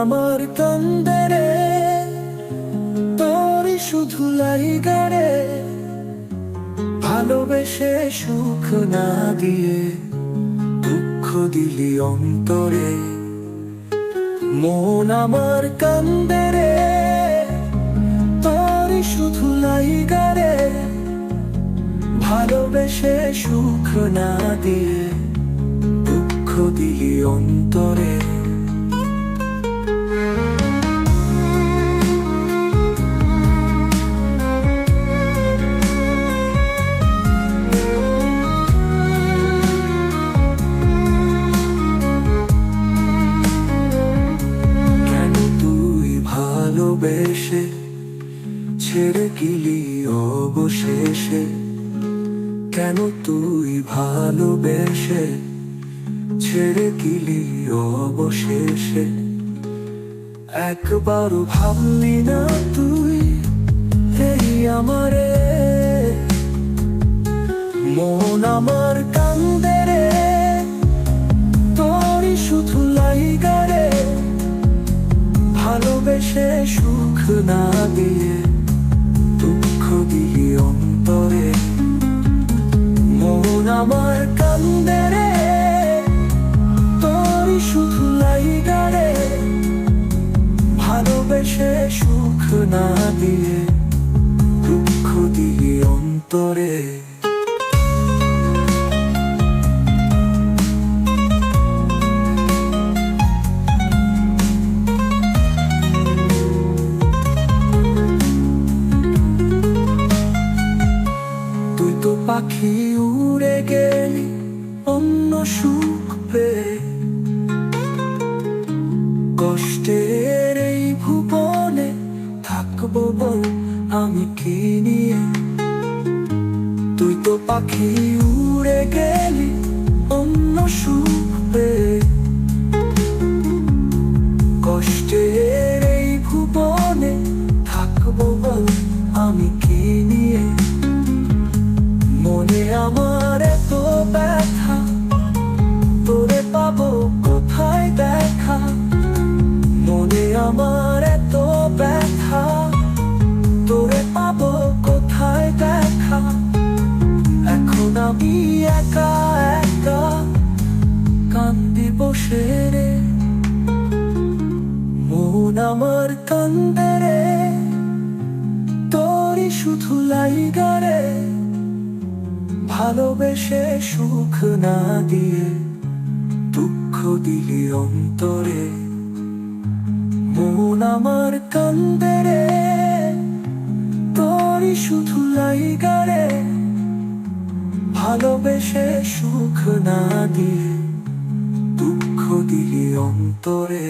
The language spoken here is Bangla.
আমার কান্দে রে তোরই শুধু লাইগারে, ভালোবেসে সুখ না দিয়ে দুঃখ দিলি অন্তরে। মন আমার কান্দে রে তোরই শুধু লাইগারে, ভালোবেসে সুখ না দিয়ে দুঃখ দিলি অন্তরে। ছেড়ে গিলি অবশেষে। কেন তুই ভালোবেসে ছেড়ে গিলি অবশেষে? একবারও ভাবলি না তুই এই আমারে। মন আমার কান্দে রে, তোরই শুধু লাইগারে ভালোবেসে সুখ না দিয়ে দুঃখ অন্তরে। মন আমার কান্দে রে তোরই শুধু লাইগারে ভালোবেসে সুখ না দিয়ে দুঃখ দিয়ে অন্তরে। তো পাখি উড়ে গেলি অন্য সুখ পেয়ে। কষ্টের এই ভুবনে থাকব বল আমি কি নিয়ে? তুই তো পাখি উড়ে গেলি অন্য সুখ আমার কান্দে রে তোরই শুধু লাইগারে, ভালোবেসে সুখ না দিয়ে দুঃখ দিলি অন্তরে। মন আমার কান্দে রে তোরই শুধু লাইগারে, ভালোবেসে সুখ না দিয়ে দুঃখ দিলি অন্তরে।